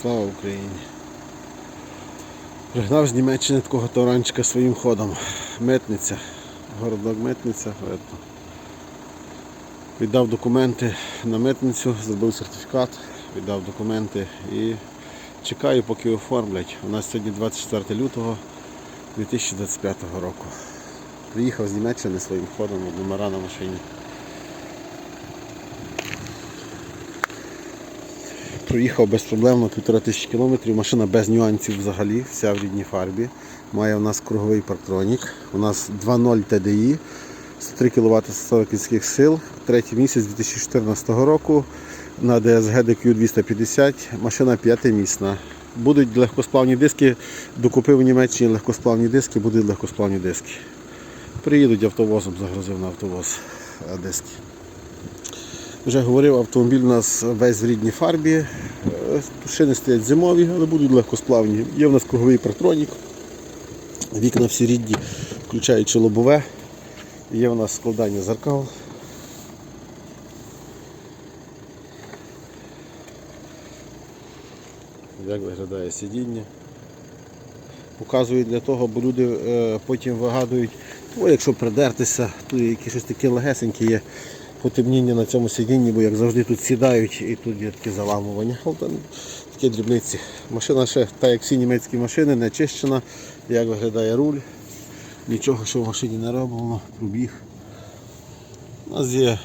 Слава Україні! Пригнав з Німеччини такого таранчика своїм ходом. Митниця. Городок митниця. Віддав документи на митницю, зробив сертифікат, віддав документи і чекаю, поки оформлять. У нас сьогодні 24 лютого 2025 року. Приїхав з Німеччини своїм ходом, номера на машині. Проїхав безпроблемно півтора тисячі кілометрів, машина без нюансів взагалі, вся в рідній фарбі. Має у нас круговий парктронік. У нас 2.0 TDI, 103 кВт 40 кінських сил. Третій місяць 2014 року на DSG DQ 250, машина п'ятимісна. Будуть легкосплавні диски, докупив у Німеччині легкосплавні диски, будуть легкосплавні диски. Приїдуть автовозом, загрузив на автовоз е, диски. Вже говорив, автомобіль у нас весь в рідній фарбі. Е, Шини стоять зимові, але будуть легкосплавні. Є в нас круговий партронік. Вікна всі рідні, включаючи лобове. Є в нас складання зеркал. Як виглядає сидіння. Показую для того, бо люди е, потім вигадують, о, якщо придертися, то якісь щось таке легесеньке є потемніння на цьому сидінні, бо як завжди тут сідають і тут є такі заламування. Але там такі дрібниці. Машина ще, так як всі німецькі машини, не чищена, як виглядає руль. Нічого, що в машині не роблено, пробіг. У нас є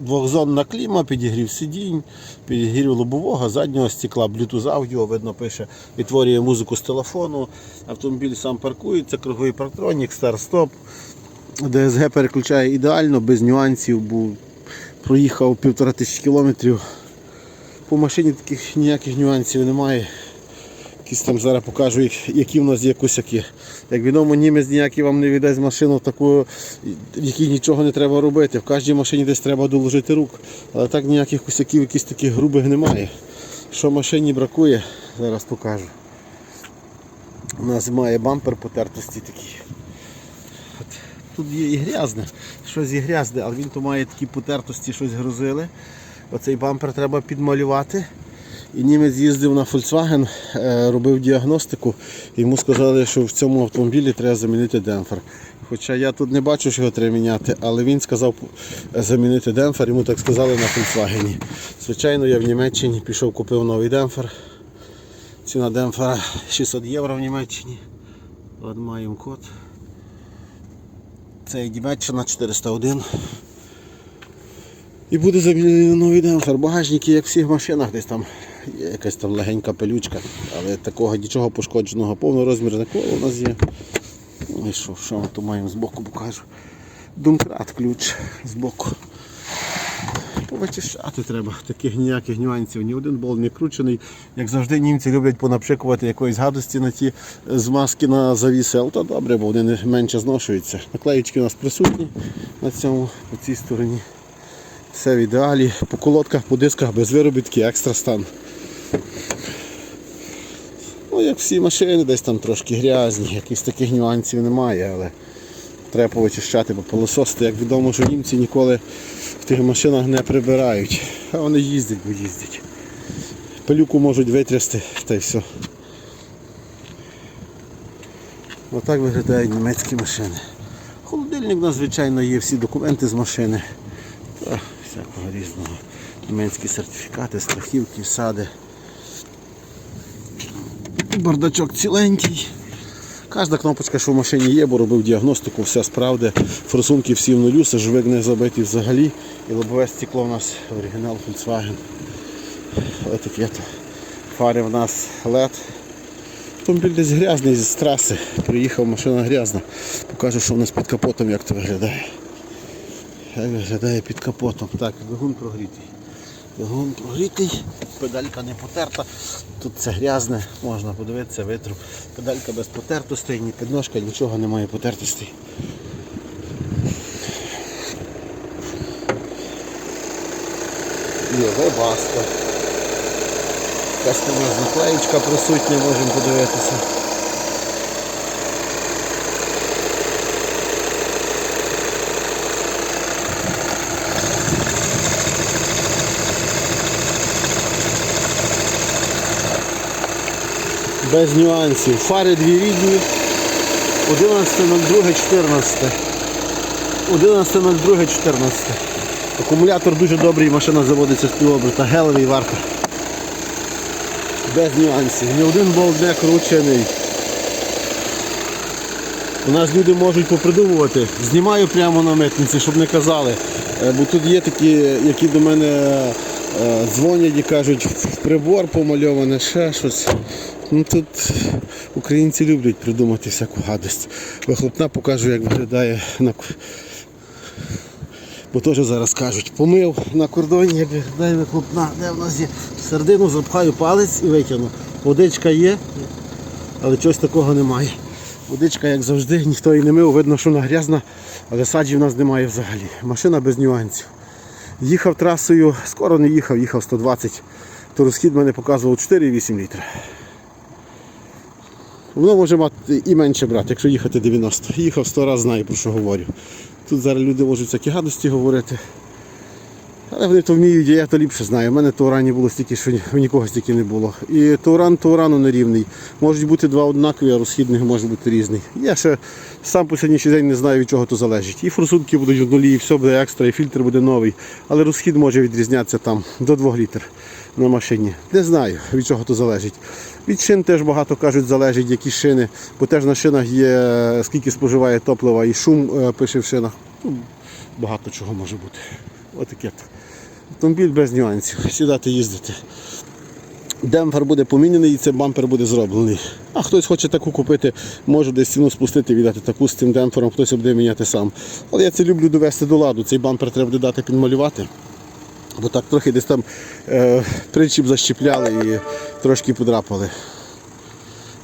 двохзонна кліма, підігрів сидінь, підігрів лобового, заднього стекла, Bluetooth аудіо, видно, пише, відтворює музику з телефону. Автомобіль сам паркується, круговий парктронік, старт-стоп. ДСГ переключає ідеально, без нюансів, бо проїхав півтора тисячі кілометрів. По машині таких ніяких нюансів немає. Якісь там зараз покажу, які в нас є косяки. Як відомо, німець ніякий вам не віддасть машину таку, в якій нічого не треба робити. В кожній машині десь треба доложити рук. Але так ніяких косяків, якісь таких грубих немає. Що машині бракує, зараз покажу. У нас має бампер потертості такі. Тут є і грязне, щось є грязне, але він то має такі потертості, щось грузили. Оцей бампер треба підмалювати. І німець їздив на Volkswagen, е, робив діагностику. Йому сказали, що в цьому автомобілі треба замінити демпфер. Хоча я тут не бачу, що його треба міняти, але він сказав е, замінити демпфер, йому так сказали на Volkswagen. Звичайно, я в Німеччині пішов, купив новий демпфер. Ціна демпфера 600 євро в Німеччині. От маємо код. Це Німеччина 401. І буде замінений демпфер. Багажники, як в всіх машинах, десь там є якась там легенька пилючка, але такого нічого пошкодженого, повнорозмірне коло у нас є. Ну і що, що ми тут маємо збоку покажу. Думкрат ключ збоку. Повичищати треба, таких ніяких нюансів, ні один болт не кручений. Як завжди, німці люблять понапшикувати якоїсь гадості на ті змазки на завіси, але то добре, бо вони менше зношуються. Наклеїчки у нас присутні на цьому, по цій стороні. Все в ідеалі. По колодках, по дисках без виробітки, екстра стан. Ну, як всі машини, десь там трошки грязні, якихось таких нюансів немає, але треба повичищати, бо пилососити, як відомо, що німці ніколи в тих машинах не прибирають. А вони їздять, бо їздять. Пилюку можуть витрясти та й все. Отак виглядають німецькі машини. Холодильник у нас, звичайно, є всі документи з машини. Та всякого різного. Німецькі сертифікати, страхівки, сади. Бардачок ціленький. Кожна кнопочка, що в машині є, бо робив діагностику, все справді. Форсунки всі в нулю, сажовик не забитий взагалі. І лобове стекло у нас оригінал Volkswagen. Етикет. Фари в нас LED. Автомобіль десь грязний з траси. Приїхав, машина грязна. Покажу, що в нас під капотом, як то виглядає. Як виглядає під капотом. Так, двигун прогрітий. Двигун прогрітий, педалька не потерта. Тут це грязне, можна подивитися, витру. Педалька без потертостей, ні підножка, нічого немає потертостей. Є вебаска. Якась у нас наклеїчка присутня, можемо подивитися. Без нюансів. Фари дві рідні. 11.02.14. 11.02.14. Акумулятор дуже добрий, машина заводиться з півоберта, гелевий варто. Без нюансів. Ні один болт не кручений. У нас люди можуть попридумувати. Знімаю прямо на митниці, щоб не казали. Е, Бо тут є такі, які до мене дзвонять і кажуть, прибор помальоване, ще щось. Ну тут українці люблять придумати всяку гадость. Вихлопна покажу, як виглядає на Бо теж зараз кажуть, помив на кордоні, як виглядає вихлопна, де в нас є. В середину запхаю палець і витягну. Водичка є, але чогось такого немає. Водичка, як завжди, ніхто її не мив, видно, що вона грязна, але саджі в нас немає взагалі. Машина без нюансів. Їхав трасою, скоро не їхав, їхав 120, то розхід мене показував 4,8 літра. Воно може мати і менше брати, якщо їхати 90. Їхав 100 разів, знаю про що говорю. Тут зараз люди можуть всякі гадості говорити. Але вони то вміють, я то ліпше знаю. У мене Таурані було стільки, що ні- нікого стільки не було. І Тауран Таурану не рівний. Можуть бути два однакові, а розхід них може бути різний. Я ще сам по сьогоднішній день не знаю, від чого то залежить. І форсунки будуть в нулі, і все буде екстра, і фільтр буде новий. Але розхід може відрізнятися там до 2 літр на машині. Не знаю, від чого то залежить. Від шин теж багато кажуть, залежить, які шини, бо теж на шинах є скільки споживає топлива і шум е, пише в шинах. Ну, багато чого може бути. Отаке. то. Автомобіль без нюансів. Сідати їздити. Демпфер буде помінений і цей бампер буде зроблений. А хтось хоче таку купити, може десь ціну спустити, віддати таку з цим демпфером, хтось буде міняти сам. Але я це люблю довести до ладу. Цей бампер треба буде дати підмалювати. Бо так трохи десь там е, причіп защіпляли і трошки подрапали.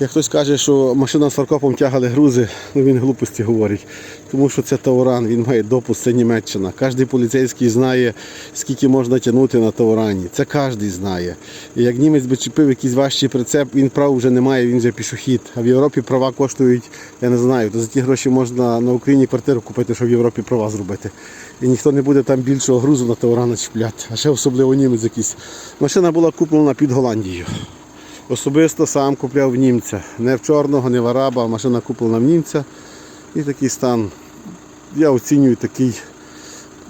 Як хтось каже, що машина з фаркопом тягали грузи, ну він глупості говорить. Тому що це Тауран, він має допуск, це Німеччина. Кожен поліцейський знає, скільки можна тягнути на Таурані. Це кожен знає. І як німець би чіпив якийсь важчий прицеп, він прав вже не має, він вже пішохід. А в Європі права коштують, я не знаю, то за ті гроші можна на Україні квартиру купити, щоб в Європі права зробити. І ніхто не буде там більшого грузу на Таурана чіпляти. А ще особливо німець якийсь. Машина була куплена під Голландією. Особисто сам купляв в німця. Не в чорного, не в араба, а машина куплена в німця. І такий стан. Я оцінюю такий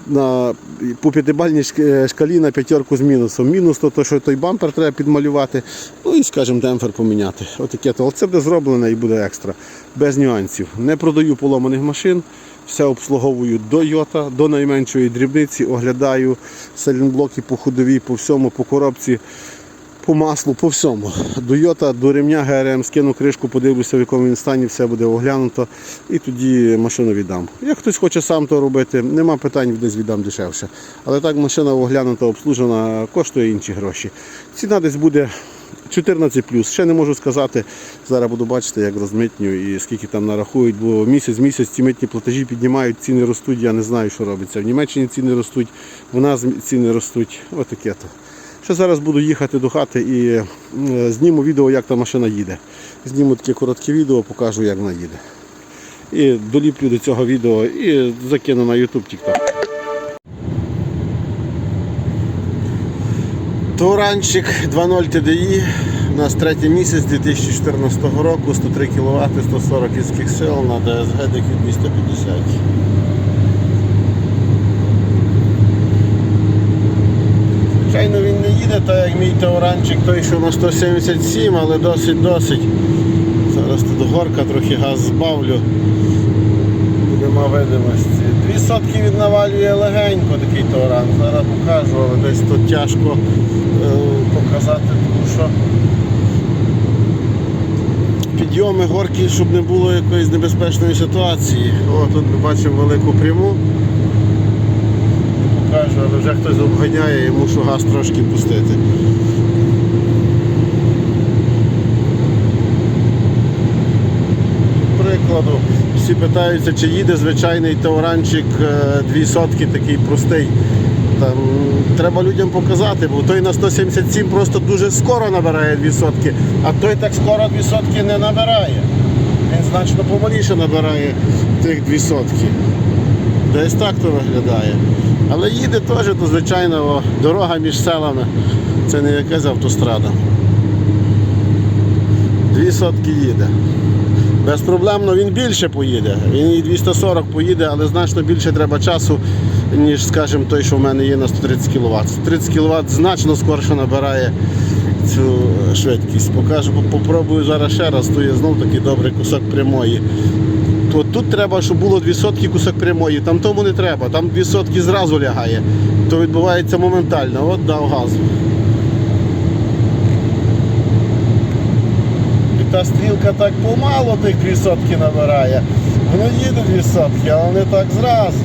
на, по п'ятибальній шкалі на п'ятерку з мінусом. Мінус то, то, що той бампер треба підмалювати. Ну і, скажімо, демпфер поміняти. Отаке то. Але це буде зроблено і буде екстра. Без нюансів. Не продаю поломаних машин. Все обслуговую до йота, до найменшої дрібниці, оглядаю салінблоки по ходовій, по всьому, по коробці по маслу, по всьому. До йота, до ремня ГРМ, скину кришку, подивлюся, в якому він стані, все буде оглянуто і тоді машину віддам. Як хтось хоче сам то робити, нема питань, десь віддам дешевше. Але так машина оглянута, обслужена, коштує інші гроші. Ціна десь буде 14 Ще не можу сказати. Зараз буду бачити, як розмитню і скільки там нарахують, бо місяць місяць ці митні платежі піднімають, ціни ростуть, я не знаю, що робиться. В Німеччині ціни ростуть, в нас ціни ростуть. Отаке Ще зараз буду їхати до хати і е, зніму відео, як та машина їде. Зніму таке коротке відео, покажу, як вона їде. І доліплю до цього відео і закину на YouTube TikTok. Туранчик 2.0 TDI. У нас третій місяць 2014 року, 103 кВт, 140 кінських сил на DSG DQ 250. Звичайно, він їде, так як мій тауранчик, той, що на 177, але досить-досить. Зараз тут горка, трохи газ збавлю. Нема видимості. Дві сотки він навалює легенько такий тауран. Зараз покажу, але десь тут тяжко е, показати, тому що підйоми горки, щоб не було якоїсь небезпечної ситуації. О, тут ми бачимо велику пряму покажу, але вже хтось обганяє і мушу газ трошки пустити. Прикладу, всі питаються, чи їде звичайний тауранчик е, дві сотки, такий простий. Там, треба людям показати, бо той на 177 просто дуже скоро набирає дві сотки, а той так скоро дві сотки не набирає. Він значно поволіше набирає тих дві сотки. Десь так то виглядає. Але їде теж, то звичайно, дорога між селами. Це не якась автострада. Дві сотки їде. Безпроблемно він більше поїде. Він і 240 поїде, але значно більше треба часу, ніж, скажімо, той, що в мене є на 130 кВт. 130 кВт значно скорше набирає цю швидкість. Покажу, попробую зараз ще раз, то є знов такий добрий кусок прямої. То тут треба, щоб було 2 сотки кусок прямої, там тому не треба, там 2 сотки зразу лягає. То відбувається моментально. От дав газу. І та стрілка так помало тих 2 сотки набирає. Воно їде 2 сотки, але не так зразу.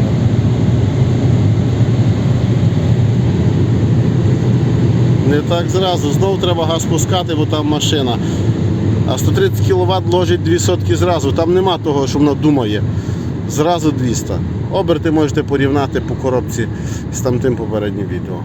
Не так зразу. Знов треба газ пускати, бо там машина. А 130 кВт ложить 2 сотки зразу. Там нема того, що воно думає. Зразу 200. Оберти можете порівняти по коробці з тамтим попереднім відео.